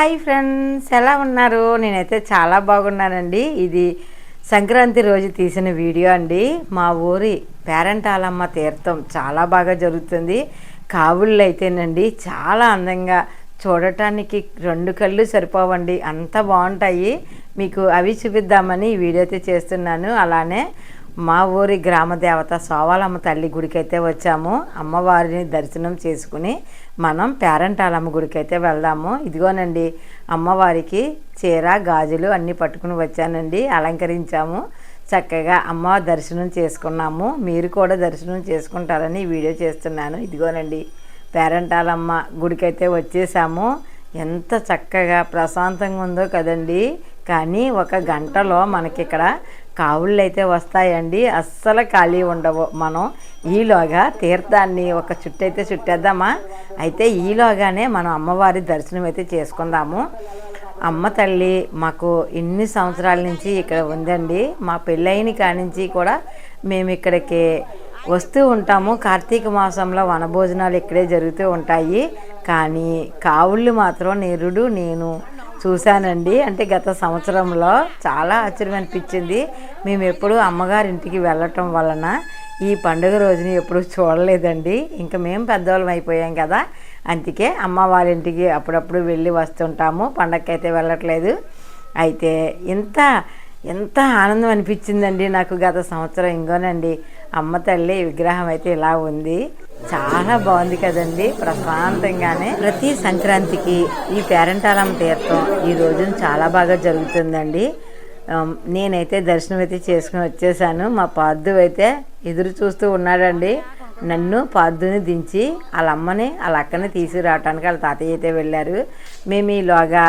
Hi friends ఎలా ఉన్నారు? నేనైతే చాలా బాగున్నానండి. ఇది సంక్రాంతి రోజు తీసిన వీడియో అండి. మా ఊరి పేరంటాలమ్మ తీర్థం చాలా బాగా జరుగుతుంది. కావుళ్ళు అయితేనండి చాలా అందంగా చూడటానికి రెండు కళ్ళు సరిపోవండి. అంత బాగుంటాయి. మీకు అవి చూపిద్దామని ఈ వీడియో అయితే చేస్తున్నాను. అలానే మా ఊరి గ్రామ దేవత సోవాలమ్మ తల్లి గుడికి అయితే వచ్చాము. అమ్మవారిని దర్శనం చేసుకుని మనం పేరంటాలమ్మ గుడికి అయితే వెళ్దాము. ఇదిగోనండి అమ్మవారికి చీర గాజులు అన్నీ పట్టుకుని వచ్చానండి. అలంకరించాము. చక్కగా అమ్మ దర్శనం చేసుకున్నాము. మీరు కూడా దర్శనం చేసుకుంటారని వీడియో చేస్తున్నాను. ఇదిగోనండి పేరంటాలమ్మ గుడికైతే వచ్చేసాము. ఎంత చక్కగా ప్రశాంతంగా ఉందో కదండి. కానీ ఒక గంటలో మనకి ఇక్కడ కావుళ్ళు అయితే వస్తాయండి. అస్సలు ఖాళీ ఉండవు మనం. ఈలోగా తీర్థాన్ని ఒక చుట్టైతే అయితే చుట్టేద్దామా? అయితే ఈలోగానే మనం అమ్మవారి దర్శనం అయితే చేసుకుందాము. అమ్మ తల్లి మాకు ఇన్ని సంవత్సరాల నుంచి ఇక్కడ ఉందండి. మా పెళ్ళైన కానించి కూడా మేము ఇక్కడికి వస్తూ ఉంటాము. కార్తీక మాసంలో వనభోజనాలు ఇక్కడే జరుగుతూ ఉంటాయి. కానీ కావుళ్ళు మాత్రం నిరుడు నేను చూశానండి. అంటే గత సంవత్సరంలో చాలా ఆశ్చర్యం అనిపించింది మేము ఎప్పుడు అమ్మగారింటికి వెళ్ళటం వలన ఈ పండుగ రోజుని ఎప్పుడు చూడలేదండి. ఇంకా మేము పెద్దవాళ్ళం అయిపోయాం కదా. అందుకే అమ్మ వాళ్ళ ఇంటికి అప్పుడప్పుడు వెళ్ళి వస్తుంటాము. పండగకైతే అయితే వెళ్ళట్లేదు. అయితే ఇంత ఎంత ఆనందం అనిపించిందండి నాకు గత సంవత్సరం ఇంకోనండి అమ్మ తల్లి విగ్రహం అయితే ఇలా ఉంది. చాలా బాగుంది కదండి ప్రశాంతంగానే. ప్రతి సంక్రాంతికి ఈ పేరంటాలమ్మ తీర్థం ఈ రోజున చాలా బాగా జరుగుతుందండి. నేనైతే దర్శనం అయితే చేసుకుని వచ్చేసాను. మా పార్థు అయితే ఎదురు చూస్తూ ఉన్నాడండి. నన్ను పార్థుని దించి వాళ్ళ అమ్మని వాళ్ళ అక్కని తీసుకురావటానికి వాళ్ళ తాతయ్య అయితే వెళ్ళారు. మేము ఈలోగా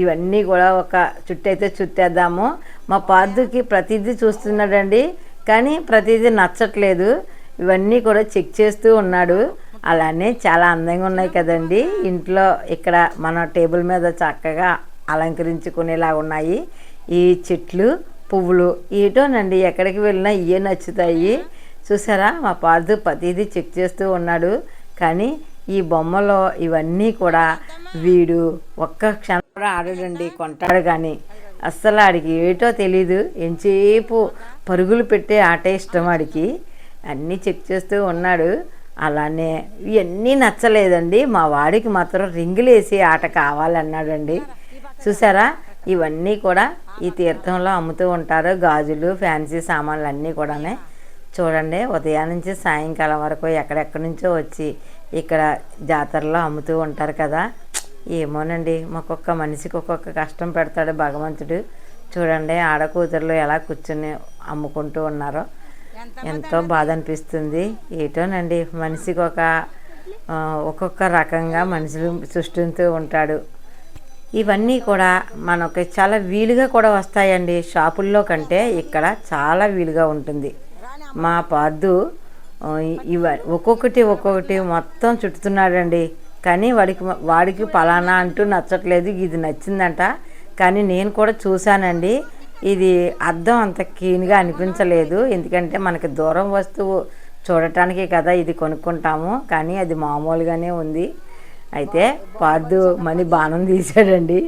ఇవన్నీ కూడా ఒక చుట్టైతే చుట్టేద్దాము. మా పార్థుకి ప్రతిదీ చూస్తున్నాడండి. కానీ ప్రతిదీ నచ్చట్లేదు. ఇవన్నీ కూడా చెక్ చేస్తూ ఉన్నాడు. అలానే చాలా అందంగా ఉన్నాయి కదండి. ఇంట్లో ఇక్కడ మన టేబుల్ మీద చక్కగా అలంకరించుకునేలా ఉన్నాయి. ఈ చెట్లు పువ్వులు ఏటోనండి ఎక్కడికి వెళ్ళినా ఇవే నచ్చుతాయి. చూసారా? మా పార్థు ప్రతిదీ చెక్ చేస్తూ ఉన్నాడు. కానీ ఈ బొమ్మలో ఇవన్నీ కూడా వీడు ఒక్క క్షణం కూడా ఆడడండి కొంటాడు కానీ. అస్సలు ఆడికి ఏటో తెలీదు. ఎంతసేపు పరుగులు పెట్టే ఆట ఇష్టం ఆడికి. అన్నీ చెక్ చేస్తూ ఉన్నాడు. అలానే ఇవన్నీ నచ్చలేదండి. మా వాడికి మాత్రం రింగులు వేసి ఆట కావాలన్నాడండి. చూసారా? ఇవన్నీ కూడా ఈ తీర్థంలో అమ్ముతూ ఉంటారు. గాజులు ఫ్యాన్సీ సామాన్లు అన్నీ కూడానే. చూడండి ఉదయం నుంచి సాయంకాలం వరకు ఎక్కడెక్కడి నుంచో వచ్చి ఇక్కడ జాతరలో అమ్ముతూ ఉంటారు కదా. ఏమోనండి ఒక్కొక్క మనిషికి ఒక్కొక్క కష్టం పెడతాడు భగవంతుడు. చూడండి ఆడకూతురులు ఎలా కూర్చుని అమ్ముకుంటూ ఉన్నారో. ఎంతో బాధ అనిపిస్తుంది ఏటోనండి మనిషికి ఒక ఒక్కొక్క రకంగా మనుషులు సృష్టిస్తూ ఉంటాడు. ఇవన్నీ కూడా మనకి చాలా వీలుగా కూడా వస్తాయండి. షాపుల్లో కంటే ఇక్కడ చాలా వీలుగా ఉంటుంది. మా పార్దు ఇవ ఒక్కొక్కటి ఒక్కొక్కటి మొత్తం చుట్టుతున్నాడండి. కానీ వాడికి వాడికి పలానా అంటూ నచ్చట్లేదు ఇది నచ్చిందంట. కానీ నేను కూడా చూశానండి. ఇది అర్థం అంత క్లీన్గా అనిపించలేదు. ఎందుకంటే మనకి దూరం వస్తువు చూడటానికి కదా ఇది కొనుక్కుంటాము. కానీ అది మామూలుగానే ఉంది. అయితే పార్దు మని బాణం తీశాడండి.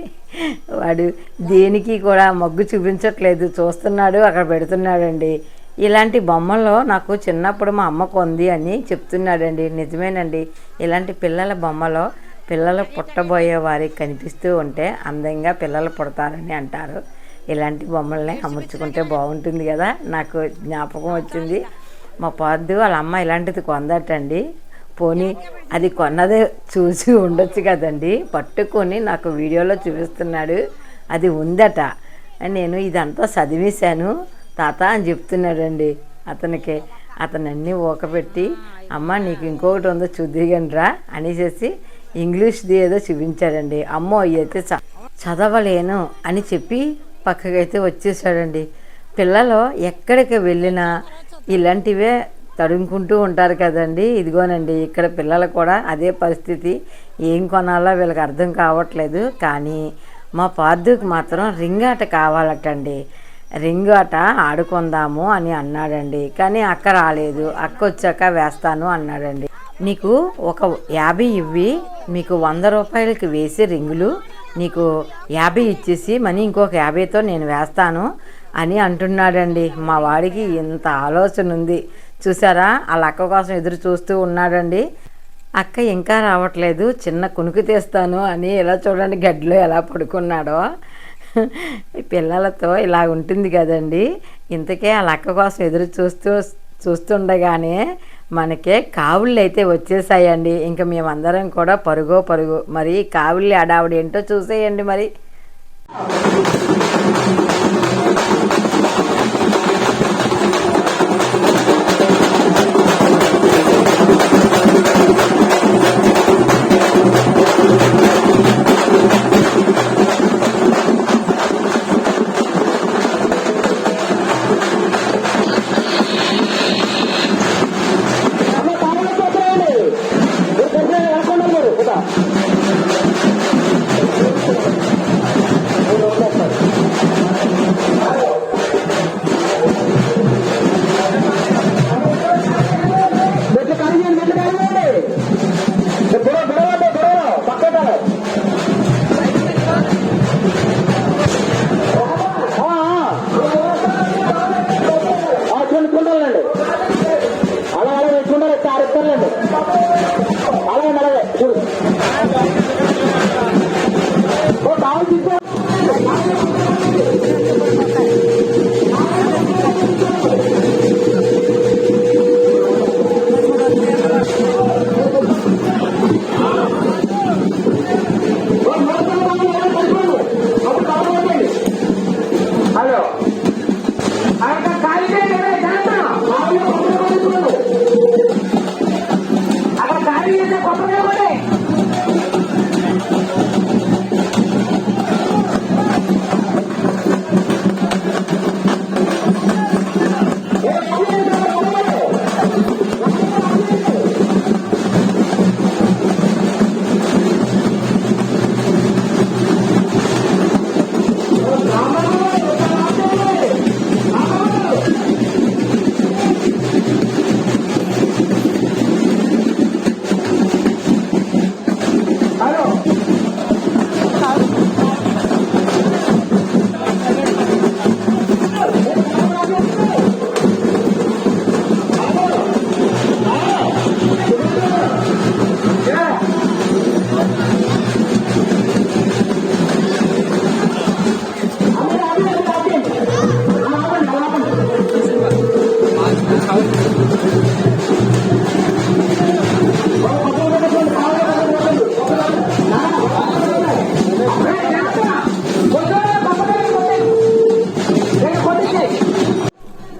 వాడు దేనికి కూడా మగ్గు చూపించట్లేదు. చూస్తున్నాడు అక్కడ పెడుతున్నాడండి. ఇలాంటి బొమ్మలు నాకు చిన్నప్పుడు మా అమ్మ కొంది అని చెప్తున్నాడండి. నిజమేనండి. ఇలాంటి పిల్లల బొమ్మలో పిల్లలు పుట్టబోయే వారికి కనిపిస్తూ ఉంటే అందంగా పిల్లలు పుడతారని అంటారు. ఇలాంటి బొమ్మల్ని అమర్చుకుంటే బాగుంటుంది కదా. నాకు జ్ఞాపకం వచ్చింది. మా పార్దు వాళ్ళ అమ్మ ఇలాంటిది కొందటండి. పోనీ అది కొన్నదే చూసి ఉండొచ్చు కదండి. పట్టుకొని నాకు వీడియోలో చూపిస్తున్నాడు. అది ఉందట. నేను ఇదంతా చదివేశాను. తాత అని చెప్తున్నాడండి అతనికి. అతను అన్నీ ఊకపెట్టి అమ్మ నీకు ఇంకొకటి ఉందో చూద్దిగండ్రా అనేసి ఇంగ్లీష్ది ఏదో చూపించాడండి. అమ్మో అయితే చ చదవలేను అని చెప్పి పక్కకైతే వచ్చేసాడండి. పిల్లలు ఎక్కడికి వెళ్ళినా ఇలాంటివే తడుముకుంటూ ఉంటారు కదండి. ఇదిగోనండి ఇక్కడ పిల్లలు కూడా అదే పరిస్థితి. ఏం కొనాలో వీళ్ళకి అర్థం కావట్లేదు. కానీ మా పార్థుకి మాత్రం రింగ్ కావాలటండి. రింగ్ ఆట ఆడుకుందాము అని అన్నాడండి. కానీ అక్క రాలేదు. అక్క వచ్చాక వేస్తాను అన్నాడండి. నీకు ఒక యాభై ఇవ్వి మీకు వంద రూపాయలకి వేసి రింగులు నీకు యాభై ఇచ్చేసి మనీ ఇంకొక యాభైతో నేను వేస్తాను అని అంటున్నాడండి. మా వాడికి ఇంత ఆలోచన ఉంది. చూసారా? వాళ్ళ అక్క కోసం ఎదురు చూస్తూ ఉన్నాడండి. అక్క ఇంకా రావట్లేదు. చిన్న కునుకు తీస్తాను అని ఇలా చూడండి గడ్డిలో ఎలా పడుకున్నాడో. పిల్లలతో ఇలా ఉంటుంది కదండి. ఇంతకే వాళ్ళ అక్క కోసం ఎదురు చూస్తూ చూస్తుండగానే మనకే కావుళ్ళు అయితే వచ్చేసాయండి. ఇంకా మేమందరం కూడా పరుగో పరుగు. మరి కావుళ్ళి అడావిడి ఏంటో చూసేయండి మరి.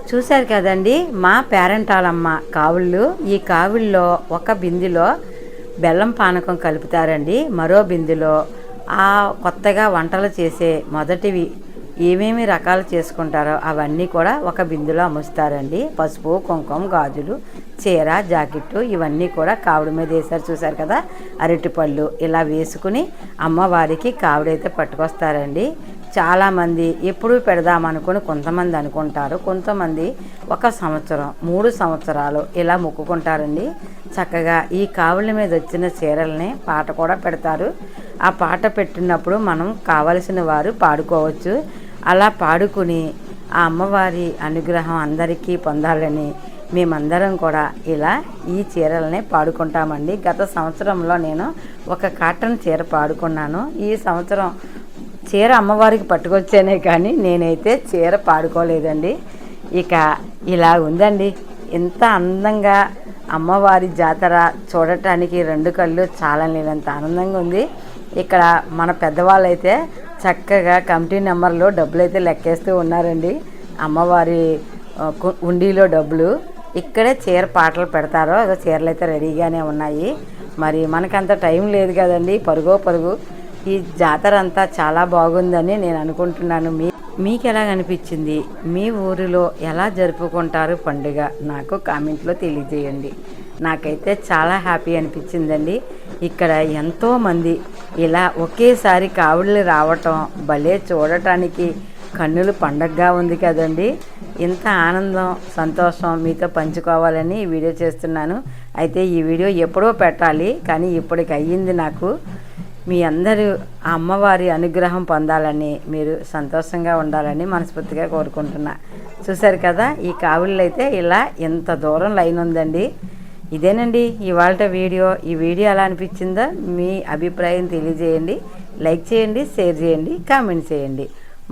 చూశారు కదండి మా పేరెంటాలమ్మ కావుళ్ళు. ఈ కావుల్లో ఒక బిందిలో బెల్లం పానకం కలుపుతారండి. మరో బిందిలో ఆ కొత్తగా వంటలు చేసే మొదటివి ఏమేమి రకాలు చేసుకుంటారో అవన్నీ కూడా ఒక బిందులో అమ్ముస్తారండి. పసుపు కుంకుమ గాజులు చీర జాకెట్టు ఇవన్నీ కూడా కావుడి మీద వేసారు చూసారు కదా. అరటిపళ్ళు ఇలా వేసుకుని అమ్మవారికి కావుడైతే పట్టుకొస్తారండి. చాలామంది ఎప్పుడు పెడదామనుకుని కొంతమంది అనుకుంటారు. కొంతమంది ఒక సంవత్సరం మూడు సంవత్సరాలు ఇలా మొక్కుకుంటారండి. చక్కగా ఈ కావుల మీద వచ్చిన చీరల్ని పాట కూడా పెడతారు. ఆ పాట పెట్టినప్పుడు మనం కావలసిన వారు పాడుకోవచ్చు. అలా పాడుకుని ఆ అమ్మవారి అనుగ్రహం అందరికీ పొందాలని మేమందరం కూడా ఇలా ఈ చీరలనే పాడుకుంటామండి. గత సంవత్సరంలో నేను ఒక కాటన్ చీర పాడుకున్నాను. ఈ సంవత్సరం చీర అమ్మవారికి పట్టుకొచ్చానే కానీ నేనైతే చీర పాడుకోలేదండి. ఇక ఇలా ఉందండి. ఎంత అందంగా అమ్మవారి జాతర చూడటానికి రెండు కళ్ళు చాలా ఆనందంగా ఉంది. ఇక్కడ మన పెద్దవాళ్ళు అయితే చక్కగా కమిటీ నెంబర్లో డబ్బులు అయితే లెక్కేస్తూ ఉన్నారండి. అమ్మవారి ఉండీలో కు- డబ్బులు. ఇక్కడే చీర పాటలు పెడతారో అదో చీరలు అయితే రెడీగానే ఉన్నాయి. మరి మనకంత టైం లేదు కదండి. పరుగో పరుగు. ఈ జాతర అంతా చాలా బాగుందని నేను అనుకుంటున్నాను. మీ మీకు ఎలా అనిపించింది మీ ఊరిలో ఎలా జరుపుకుంటారు పండుగ? నాకు కామెంట్లో తెలియజేయండి. నాకైతే చాలా హ్యాపీ అనిపించిందండి. ఇక్కడ ఎంతోమంది ఇలా ఒకేసారి కావుళ్ళు రావటం భలే చూడటానికి కన్నులు పండగగా ఉంది కదండి. ఇంత ఆనందం సంతోషం మీతో పంచుకోవాలని ఈ వీడియో చేస్తున్నాను. అయితే ఈ వీడియో ఎప్పుడో పెట్టాలి కానీ ఇప్పటికి అయ్యింది నాకు. మీ అందరూ ఆ అమ్మవారి అనుగ్రహం పొందాలని మీరు సంతోషంగా ఉండాలని మనస్ఫూర్తిగా కోరుకుంటున్నా. చూశారు కదా ఈ కావుళ్ళు అయితే ఇలా ఎంత దూరం లైన్ ఉందండి. ఇదేనండి ఇవాళ వీడియో. ఈ వీడియో ఎలా అనిపించిందో మీ అభిప్రాయం తెలియజేయండి. లైక్ చేయండి షేర్ చేయండి కామెంట్ చేయండి.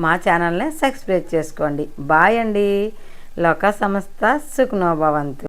మా ఛానల్ని సబ్స్క్రైబ్ చేసుకోండి. బాయ్ అండి. లోక సంస్థ సుఖనోభవంతు.